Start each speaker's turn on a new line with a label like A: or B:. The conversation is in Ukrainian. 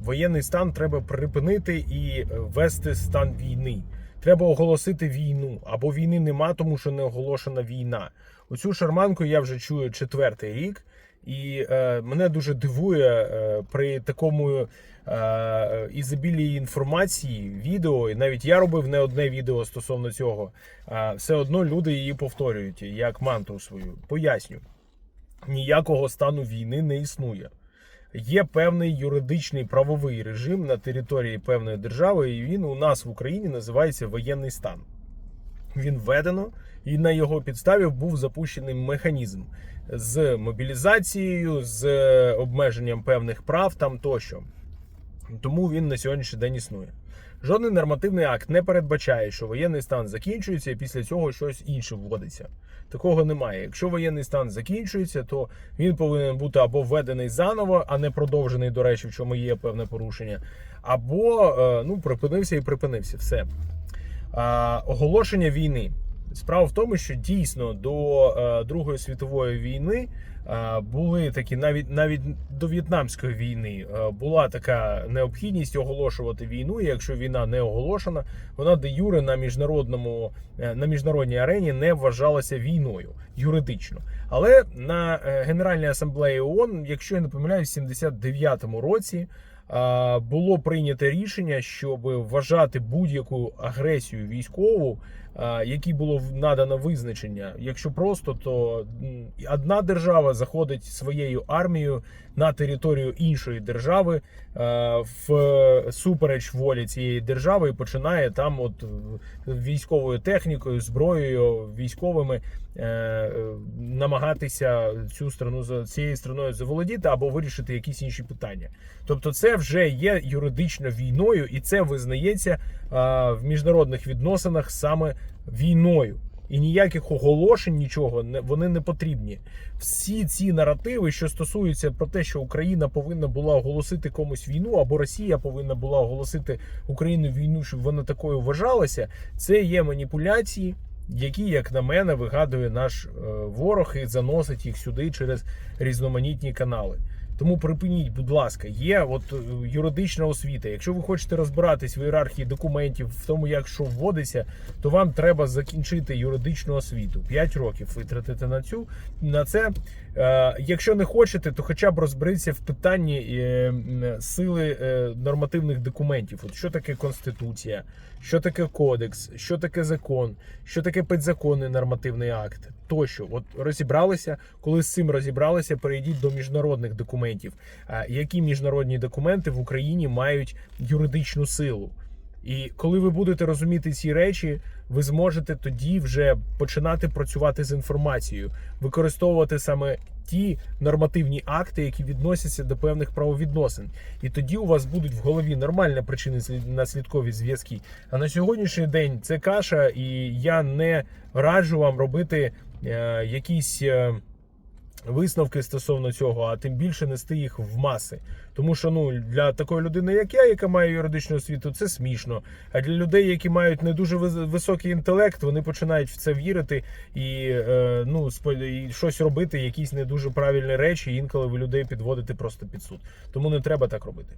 A: воєнний стан треба припинити і е, ввести стан війни. Треба оголосити війну або війни нема, тому що не оголошена війна. Оцю шарманку я вже чую четвертий рік, і е, мене дуже дивує е, при такому е, ізобілії інформації, відео, і навіть я робив не одне відео стосовно цього. е, все одно люди її повторюють як мантру свою. Поясню ніякого стану війни не існує. Є певний юридичний правовий режим на території певної держави, і він у нас в Україні називається воєнний стан. Він введено, і на його підставі був запущений механізм з мобілізацією, з обмеженням певних прав там тощо. Тому він на сьогоднішній день існує. Жодний нормативний акт не передбачає, що воєнний стан закінчується і після цього щось інше вводиться. Такого немає. Якщо воєнний стан закінчується, то він повинен бути або введений заново, а не продовжений, до речі, в чому є певне порушення, або е, ну, припинився і припинився. Все. Оголошення війни. Справа в тому, що дійсно до е, Другої світової війни е, були такі, навіть навіть до В'єтнамської війни е, була така необхідність оголошувати війну. І якщо війна не оголошена, вона де юре на міжнародному на міжнародній арені не вважалася війною юридично. Але на Генеральній асамблеї ООН, якщо я не помиляюсь, в 79-му році було прийнято рішення, щоб вважати будь-яку агресію військову, якій було надано визначення. Якщо просто, то одна держава заходить своєю армією на територію іншої держави в супереч волі цієї держави і починає там, от е, військовою технікою, зброєю, військовими е, е, намагатися цю страну за цією страною заволодіти або вирішити якісь інші питання. Тобто, це вже є юридично війною, і це визнається а, в міжнародних відносинах саме війною. І ніяких оголошень, нічого вони не потрібні. Всі ці наративи, що стосуються про те, що Україна повинна була оголосити комусь війну, або Росія повинна була оголосити Україну війну, щоб вона такою вважалася, це є маніпуляції, які, як на мене, вигадує наш е, ворог і заносить їх сюди через різноманітні канали. Тому припиніть, будь ласка, є от е, юридична освіта. Якщо ви хочете розбиратись в ієрархії документів, в тому, як що вводиться, то вам треба закінчити юридичну освіту. 5 років витратити на цю на це. Е, якщо не хочете, то хоча б розберіться в питанні е, сили нормативних документів. От що таке конституція, що таке кодекс, що таке закон, що таке підзаконний нормативний акт. Тощо, от розібралися, коли з цим розібралися, перейдіть до міжнародних документів. А які міжнародні документи в Україні мають юридичну силу? І коли ви будете розуміти ці речі, ви зможете тоді вже починати працювати з інформацією, використовувати саме ті нормативні акти, які відносяться до певних правовідносин. І тоді у вас будуть в голові нормальні причини наслідкові зв'язки. А на сьогоднішній день це каша, і я не раджу вам робити е, якісь. е, Висновки стосовно цього, а тим більше нести їх в маси. Тому що ну для такої людини, як я, яка має юридичну освіту, це смішно. А для людей, які мають не дуже вис- високий інтелект, вони починають в це вірити і е, ну і щось робити, якісь не дуже правильні речі. Інколи ви людей підводите просто під суд. Тому не треба так робити.